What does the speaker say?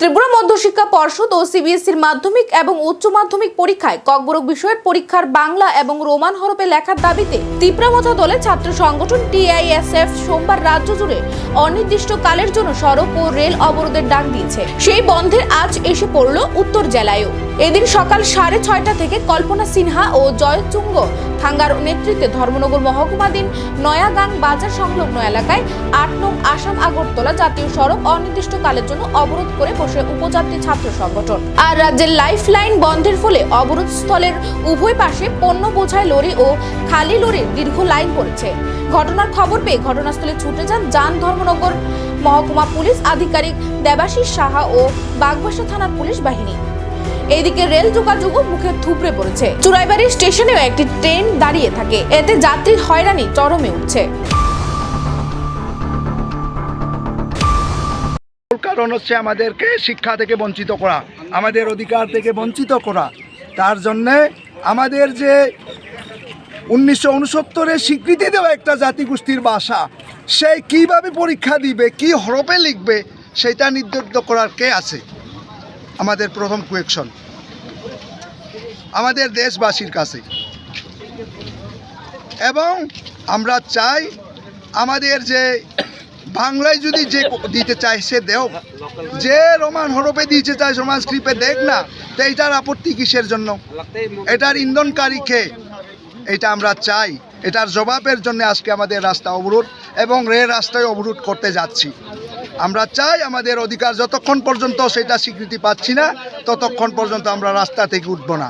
ত্রিপুরা মধ্যশিক্ষা পর্ষদ ও সিবিএসইর মাধ্যমিক এবং উচ্চ মাধ্যমিক পরীক্ষায় ককবরক বিষয়ের পরীক্ষার বাংলা এবং রোমান হরফে লেখার দাবিতে তীব্রমথা দলে ছাত্র সংগঠন টিআইএসএফ সোমবার রাজ্য জুড়ে অনির্দিষ্টকালের জন্য সড়ক ও রেল অবরোধের ডাক দিয়েছে। সেই বন্ধের আজ এসে পড়ল উত্তর জেলায়ও। এদিন সকাল সাড়ে ছয়টা থেকে কল্পনা সিনহা ও জয়চুঙ্গ থাঙ্গার নেতৃত্বে ধর্মনগর মহকুমাধীন নয়াগাং বাজার সংলগ্ন এলাকায় আট নং আসাম আগরতলা জাতীয় সড়ক অনির্দিষ্টকালের জন্য অবরোধ করে বসে উপজাতি ছাত্র সংগঠন। আর রাজ্যের লাইফ লাইন বন্ধের ফলে অবরোধ স্থলের উভয় পাশে পণ্য বোঝায় লরি ও খালি লরির দীর্ঘ লাইন পড়েছে। ঘটনার খবর পেয়ে ঘটনাস্থলে ছুটে যান যান ধর্মনগর মহকুমা পুলিশ আধিকারিক দেবাশিস সাহা ও বাগবাসা থানার পুলিশ বাহিনী। এদিকে রেল যোগাযোগও মুখে থুবড়ে পড়েছে। চুরাইবাড়ি স্টেশনেও একটি ট্রেন দাঁড়িয়ে থাকে। এতে যাত্রীর হয়রানি, চরমে উঠছে। কারণ হচ্ছে আমাদেরকে শিক্ষা থেকে বঞ্চিত করা, আমাদের অধিকার থেকে বঞ্চিত করা। তার জন্যে আমাদের যে উনিশশো উনসত্তরে স্বীকৃতি দেওয়া একটা জাতিগোষ্ঠীর ভাষা, সে কীভাবে পরীক্ষা দিবে, কি হরপে লিখবে, সেটা নির্ধারিত করার কে আছে? আমাদের প্রথম কোয়েকশন আমাদের দেশবাসীর কাছে। এবং আমরা চাই আমাদের যে বাংলায় যদি যে দিতে চায় সে দেও। যে রোমান হরপে দিতে চায়, রোমান স্ক্রিপে দেখ না, তো এটার আপত্তি কিসের জন্য? এটার ইন্ধনকারী কে? এটা আমরা চাই। এটার জবাবের জন্য আজকে আমাদের রাস্তা অবরোধ এবং রেল রাস্তায় অবরোধ করতে যাচ্ছি। আমরা চাই আমাদের অধিকার যতক্ষণ পর্যন্ত সেটা স্বীকৃতি পাচ্ছি না, ততক্ষণ পর্যন্ত আমরা রাস্তা থেকে উঠবো না।